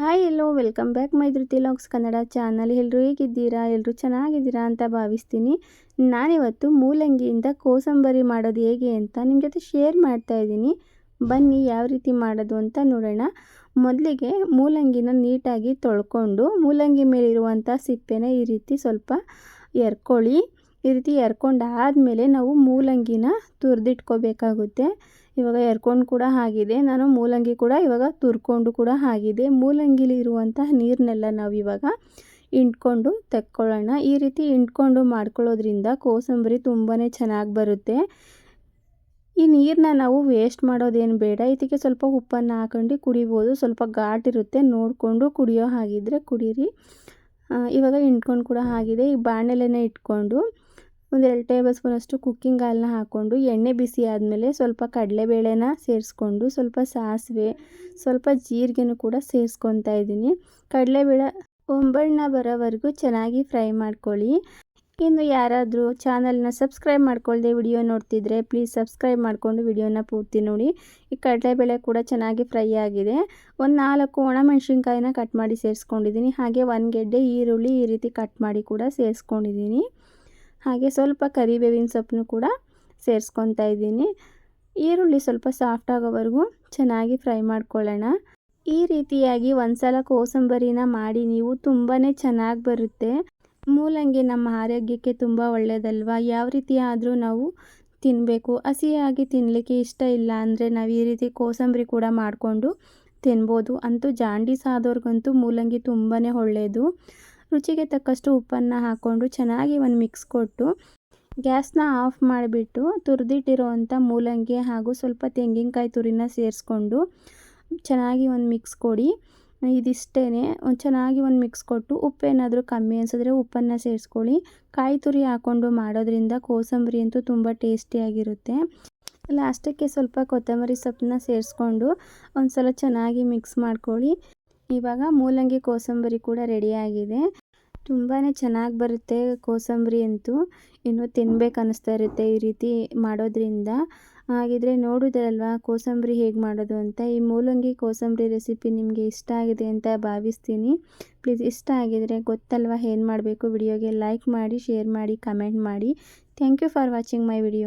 Hi ಎಲ್ಲೋ, welcome back ಮೈದೃತಿ logs Kannada channel. ಎಲ್ಲರೂ ಹೇಗಿದ್ದೀರಾ? ಎಲ್ಲರೂ ಚೆನ್ನಾಗಿದ್ದೀರಾ ಅಂತ ಭಾವಿಸ್ತೀನಿ. ನಾನಿವತ್ತು ಮೂಲಂಗಿಯಿಂದ ಕೋಸಂಬರಿ ಮಾಡೋದು ಹೇಗೆ ಅಂತ ನಿಮ್ಮ ಜೊತೆ ಶೇರ್ ಮಾಡ್ತಾ ಇದ್ದೀನಿ. ಬನ್ನಿ, ಯಾವ ರೀತಿ ಮಾಡೋದು ಅಂತ ನೋಡೋಣ. ಮೊದಲಿಗೆ ಮೂಲಂಗಿನ ನೀಟಾಗಿ ತೊಳ್ಕೊಂಡು, ಮೂಲಂಗಿ ಮೇಲಿರುವಂಥ ಸಿಪ್ಪೆನ ಈ ರೀತಿ ಸ್ವಲ್ಪ ಎರ್ಕೊಳ್ಳಿ. ಈ ರೀತಿ ಎರ್ಕೊಂಡಾದಮೇಲೆ ನಾವು ಮೂಲಂಗಿನ ತುರಿದಿಟ್ಕೋಬೇಕಾಗುತ್ತೆ. ಇವಾಗ ಎರ್ಕೊಂಡು ಕೂಡ ಆಗಿದೆ ನಾನು ಮೂಲಂಗಿ ಕೂಡ ಇವಾಗ ತುರ್ಕೊಂಡು ಕೂಡ ಆಗಿದೆ ಮೂಲಂಗಿಲಿ ಇರುವಂತಹ ನೀರನ್ನೆಲ್ಲ ನಾವು ಇವಾಗ ಇಂಟ್ಕೊಂಡು ತೆಕ್ಕೊಳ್ಳೋಣ. ಈ ರೀತಿ ಇಂಟ್ಕೊಂಡು ಮಾಡ್ಕೊಳ್ಳೋದ್ರಿಂದ ಕೋಸಂಬರಿ ತುಂಬಾ ಚೆನ್ನಾಗಿ ಬರುತ್ತೆ. ಈ ನೀರನ್ನ ನಾವು ವೇಸ್ಟ್ ಮಾಡೋದೇನು ಬೇಡ. ಇದಕ್ಕೆ ಸ್ವಲ್ಪ ಉಪ್ಪನ್ನು ಹಾಕೊಂಡು ಕುಡಿಬೋದು. ಸ್ವಲ್ಪ ಘಾಟಿರುತ್ತೆ ನೋಡಿಕೊಂಡು ಕುಡಿಯೋ ಹಾಗಿದ್ರೆ ಕುಡೀರಿ. ಇವಾಗ ಇಂಟ್ಕೊಂಡು ಕೂಡ ಆಗಿದೆ ಈ ಬಾಣಲೆನೇ ಇಟ್ಕೊಂಡು ಒಂದು ಎರಡು ಟೇಬಲ್ ಸ್ಪೂನಷ್ಟು ಕುಕ್ಕಿಂಗ್ ಆಯಿಲ್ನ ಹಾಕ್ಕೊಂಡು ಎಣ್ಣೆ ಬಿಸಿ ಆದಮೇಲೆ ಸ್ವಲ್ಪ ಕಡಲೆಬೇಳೆನ ಸೇರಿಸ್ಕೊಂಡು ಸ್ವಲ್ಪ ಸಾಸಿವೆ, ಸ್ವಲ್ಪ ಜೀರಿಗೆನೂ ಕೂಡ ಸೇರಿಸ್ಕೊತಾ ಇದ್ದೀನಿ. ಕಡಲೆಬೇಳೆ ಒಂಬಣ್ಣ ಬರೋವರೆಗೂ ಚೆನ್ನಾಗಿ ಫ್ರೈ ಮಾಡ್ಕೊಳ್ಳಿ. ಇನ್ನು ಯಾರಾದರೂ ಚಾನಲ್ನ ಸಬ್ಸ್ಕ್ರೈಬ್ ಮಾಡ್ಕೊಳ್ಳದೆ ವಿಡಿಯೋ ನೋಡ್ತಿದ್ರೆ ಪ್ಲೀಸ್ ಸಬ್ಸ್ಕ್ರೈಬ್ ಮಾಡಿಕೊಂಡು ವಿಡಿಯೋನ ಪೂರ್ತಿ ನೋಡಿ. ಈ ಕಡಲೆಬೇಳೆ ಕೂಡ ಚೆನ್ನಾಗಿ ಫ್ರೈ ಆಗಿದೆ. ಒಂದು ನಾಲ್ಕು ಒಣಮೆಣ್ಸಿನ್ಕಾಯಿನ ಕಟ್ ಮಾಡಿ ಸೇರಿಸ್ಕೊಂಡಿದ್ದೀನಿ. ಹಾಗೆ ಒಂದು ಗೆಡ್ಡೆ ಈರುಳ್ಳಿ ಈ ರೀತಿ ಕಟ್ ಮಾಡಿ ಕೂಡ ಸೇರಿಸ್ಕೊಂಡಿದ್ದೀನಿ. ಹಾಗೆ ಸ್ವಲ್ಪ ಕರಿಬೇವಿನ ಸೊಪ್ಪನ್ನು ಕೂಡ ಸೇರಿಸ್ಕೊತಾ ಇದ್ದೀನಿ. ಈರುಳ್ಳಿ ಸ್ವಲ್ಪ ಸಾಫ್ಟ್ ಆಗೋವರೆಗೂ ಚೆನ್ನಾಗಿ ಫ್ರೈ ಮಾಡ್ಕೊಳ್ಳೋಣ. ಈ ರೀತಿಯಾಗಿ ಒಂದ್ಸಲ ಕೋಸಂಬರಿನ ಮಾಡಿ ನೀವು ತುಂಬಾ ಚೆನ್ನಾಗಿ ಬರುತ್ತೆ. ಮೂಲಂಗಿ ನಮ್ಮ ಆರೋಗ್ಯಕ್ಕೆ ತುಂಬ ಒಳ್ಳೆಯದಲ್ವಾ ಯಾವ ರೀತಿ ಆದರೂ ನಾವು ತಿನ್ನಬೇಕು ಹಸಿಯಾಗಿ ತಿನ್ನಲಿಕ್ಕೆ ಇಷ್ಟ ಇಲ್ಲ ಅಂದರೆ ನಾವು ಈ ರೀತಿ ಕೋಸಂಬರಿ ಕೂಡ ಮಾಡಿಕೊಂಡು ತಿನ್ಬೋದು. ಅಂತೂ ಜಾಂಡೀಸ್ ಆದವ್ರಿಗಂತೂ ಮೂಲಂಗಿ ತುಂಬಾ ಒಳ್ಳೆಯದು ರುಚಿಗೆ ತಕ್ಕಷ್ಟು ಉಪ್ಪನ್ನು ಹಾಕ್ಕೊಂಡು ಚೆನ್ನಾಗಿ ಒಂದು ಮಿಕ್ಸ್ ಕೊಟ್ಟು ಗ್ಯಾಸ್ನ ಆಫ್ ಮಾಡಿಬಿಟ್ಟು ತುರಿದಿಟ್ಟಿರೋವಂಥ ಮೂಲಂಗಿ ಹಾಗೂ ಸ್ವಲ್ಪ ತೆಂಗಿನಕಾಯಿ ತುರಿನ ಸೇರಿಸ್ಕೊಂಡು ಚೆನ್ನಾಗಿ ಒಂದು ಮಿಕ್ಸ್ ಕೊಡಿ. ಇದಿಷ್ಟೇ ಒಂದು ಚೆನ್ನಾಗಿ ಒಂದು ಮಿಕ್ಸ್ ಕೊಟ್ಟು ಉಪ್ಪೇನಾದರೂ ಕಮ್ಮಿ ಅನಿಸಿದ್ರೆ ಉಪ್ಪನ್ನು ಸೇರಿಸ್ಕೊಳ್ಳಿ. ಕಾಯಿ ತುರಿ ಹಾಕ್ಕೊಂಡು ಮಾಡೋದ್ರಿಂದ ಕೋಸಂಬರಿ ಅಂತೂ ತುಂಬ ಟೇಸ್ಟಿಯಾಗಿರುತ್ತೆ. ಲಾಸ್ಟಕ್ಕೆ ಸ್ವಲ್ಪ ಕೊತ್ತಂಬರಿ ಸೊಪ್ಪನ್ನ ಸೇರಿಸ್ಕೊಂಡು ಒಂದು ಸಲ ಚೆನ್ನಾಗಿ ಮಿಕ್ಸ್ ಮಾಡ್ಕೊಳ್ಳಿ. ಇವಾಗ ಮೂಲಂಗಿ ಕೋಸಂಬರಿ ಕೂಡ ರೆಡಿಯಾಗಿದೆ. ತುಂಬಾ ಚೆನ್ನಾಗಿ ಬರುತ್ತೆ ಕೋಸಂಬರಿ ಅಂತೂ. ಇನ್ನು ತಿನ್ಬೇಕು ಅನ್ನಿಸ್ತಾ ಇರುತ್ತೆ ಈ ರೀತಿ ಮಾಡೋದ್ರಿಂದ. ಹಾಗಿದ್ರೆ ನೋಡಿದ್ರಲ್ವಾ ಕೋಸಂಬರಿ ಹೇಗೆ ಮಾಡೋದು ಅಂತ. ಈ ಮೂಲಂಗಿ ಕೋಸಂಬರಿ ರೆಸಿಪಿ ನಿಮಗೆ ಇಷ್ಟ ಆಗಿದೆ ಅಂತ ಭಾವಿಸ್ತೀನಿ. ಪ್ಲೀಸ್ ಇಷ್ಟ ಆಗಿದರೆ ಗೊತ್ತಲ್ವಾ ಏನು ಮಾಡಬೇಕು ವಿಡಿಯೋಗೆ ಲೈಕ್ ಮಾಡಿ, ಶೇರ್ ಮಾಡಿ, ಕಮೆಂಟ್ ಮಾಡಿ. Thank you for watching my video.